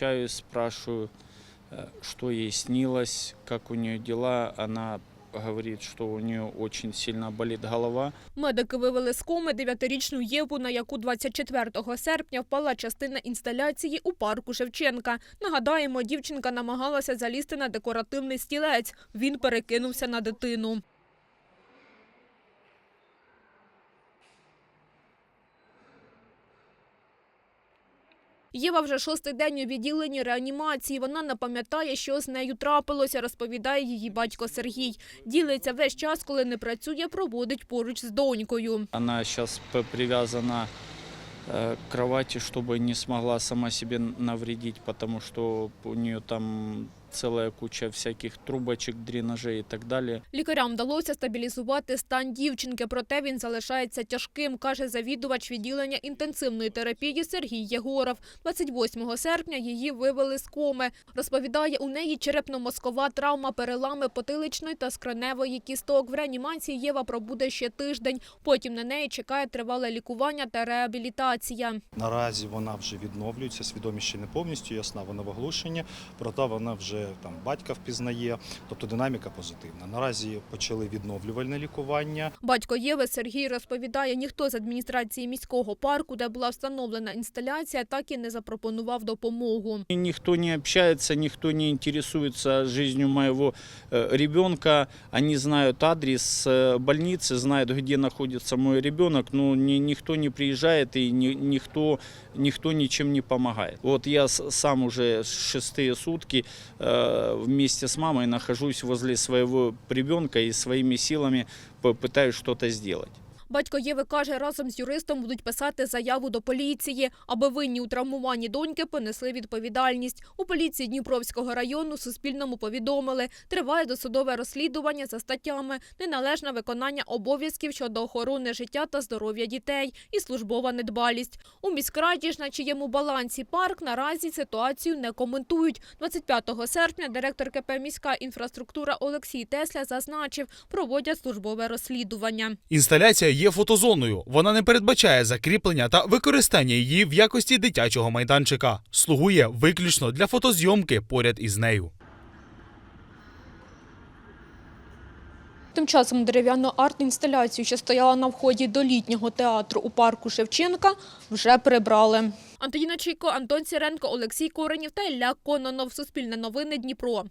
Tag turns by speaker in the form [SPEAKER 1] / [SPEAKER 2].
[SPEAKER 1] общаюсь, спрашиваю, э, что ей снилось, как у нее дела. Она говорит, что у нее очень сильно болит голова.
[SPEAKER 2] Медики вивели з коми дев'ятирічну Єву, на яку 24 серпня впала частина інсталяції у парку Шевченка. Нагадаємо, дівчинка намагалася залізти на декоративний стілець. Він перекинувся на дитину. Єва вже шостий день у відділенні реанімації. Вона не пам'ятає, що з нею трапилося, розповідає її батько Сергій. Ділиться весь час, коли не працює, проводить поруч з донькою.
[SPEAKER 1] Вона зараз привязана к кровати, щоб не змогла сама собі навредити, тому що у неї там целая куча всяких трубочек, дренажей и так далее.
[SPEAKER 2] Лікарям вдалося стабілізувати стан дівчинки, проте він залишається тяжким, каже завідувач відділення інтенсивної терапії Сергій Єгоров. 28 серпня її вивели з коми. Розповідає, у неї черепно-мозкова травма, перелами потиличної та скроневої кісток. В реанімації Єва пробуде ще тиждень. Потім на неї чекає тривале лікування та реабілітація.
[SPEAKER 3] Наразі вона вже відновлюється, свідомість ще не повністю ясна, вона в оглушенні, проте вона вже там батька впізнає, тобто динаміка позитивна. Наразі почали відновлювальне лікування.
[SPEAKER 2] Батько Єви Сергій розповідає, ніхто з адміністрації міського парку, де була встановлена інсталяція, так і не запропонував допомогу.
[SPEAKER 1] И никто не общается, никто не интересуется жизнью моего э, ребенка. Они знают адрес э, больницы, знают, где находится мой ребенок, но ни- никто не приезжает и ни- никто, никто ничем не помогает. Вот я с- сам уже шестые сутки э, вместе с мамой нахожусь возле своего ребенка и своими силами пытаюсь что-то сделать.
[SPEAKER 2] Батько Єви каже, разом з юристом будуть писати заяву до поліції, аби винні у травмуванні доньки понесли відповідальність. У поліції Дніпровського району Суспільному повідомили, триває досудове розслідування за статтями неналежне виконання обов'язків щодо охорони життя та здоров'я дітей і службова недбалість. У міськраді ж на чиєму балансі парк наразі ситуацію не коментують. 25 серпня директор КП «Міська інфраструктура» Олексій Тесля зазначив, проводять службове розслідування.
[SPEAKER 4] Інсталяція є фотозоною. Вона не передбачає закріплення та використання її в якості дитячого майданчика. Слугує виключно для фотозйомки поряд із нею.
[SPEAKER 2] Тим часом дерев'яну арт-інсталяцію, що стояла на вході до літнього театру у парку Шевченка, вже прибрали. Антоніна Чайко, Антон Сіренко, Олексій Коренів та Ілля Кононов. Суспільне новини Дніпро.